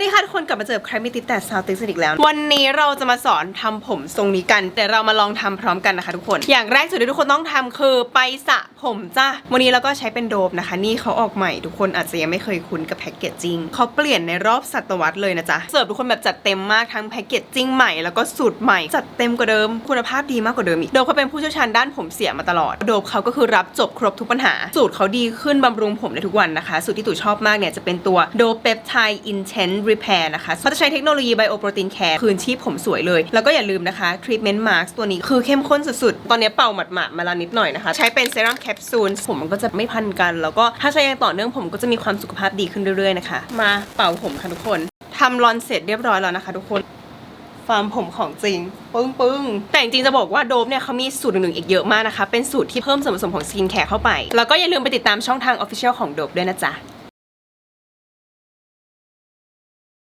วัสดีค่ะทุกคนกลับมาเจอใครไม่ติดแต่ซาวติสอีกแล้ว วันนี้เราจะมาสอนทำผมทรงนี้กัน แต่เรามาลองทำพร้อมกันนะคะทุกคน อย่างแรกสุดที่ทุกคนต้องทำคือไปสระผมจ้าวันนี้เราก็ใช้เป็นโดบนะคะ นี่เขาออกใหม่ทุกคนอาจจะยังไม่เคยคุ้นกับแพ็กเกจจิ้งเขาเปลี่ยนในรอบศตวรรษเลยนะจ๊ะเสิร์ฟทุกคนแบบจัดเต็มมากทั้งแพ็กเกจจิ้งใหม่แล้วก็สูตรใหม่จัดเต็มกว่าเดิม คุณภาพดีมากกว่าเดิมอีกโดบเขาเป็นผู้เชี่ยวชาญด้านผมเสียมาตลอดโดบเขาก็คือรับจบครบทุกปัญหา สูตรเขาดีขึ้นบำรุงผมในทุกวันนะคะ สูตรที่ตู่ชอบมากเนี่ยจะเป็นตัวโดเปปไทด์อินเทนรีแพร์นะคะเขาจะใช้เทคโนโลยีไบโอโปรตีนแคร์คืนชีพผมสวยเลย แล้วก็อย่าลืมนะคะทรีทเมนต์มาร์กตัวนี้คือเข้มข้นสุดๆ ตอนนี้เป่าหมาดๆมาแล้วนิดหน่อยนะคะ ใช้เป็นเซรั่มแคปซูลผมมันก็จะไม่พันกัน แล้วก็ถ้าใช้อย่างต่อเนื่องผมก็จะมีความสุขภาพดีขึ้นเรื่อยๆนะคะ มาเป่าผมค่ะทุกคนทำรอนเสร็จเรียบร้อยแล้วนะคะทุกคนฟาร์มผมของจริงปึ้งปึ้งแต่จริงจะบอกว่าโดบเนี่ยเขามีสูตรหนึ่งๆอีกเยอะมากนะคะ เป็นสูตรที่เพิ่มส่วนผสมของสกินแคร์เข้าไป แล้วก็อย่าลืมไปติดตามช่องทาง Official ของโดบด้วยนะจ๊ะ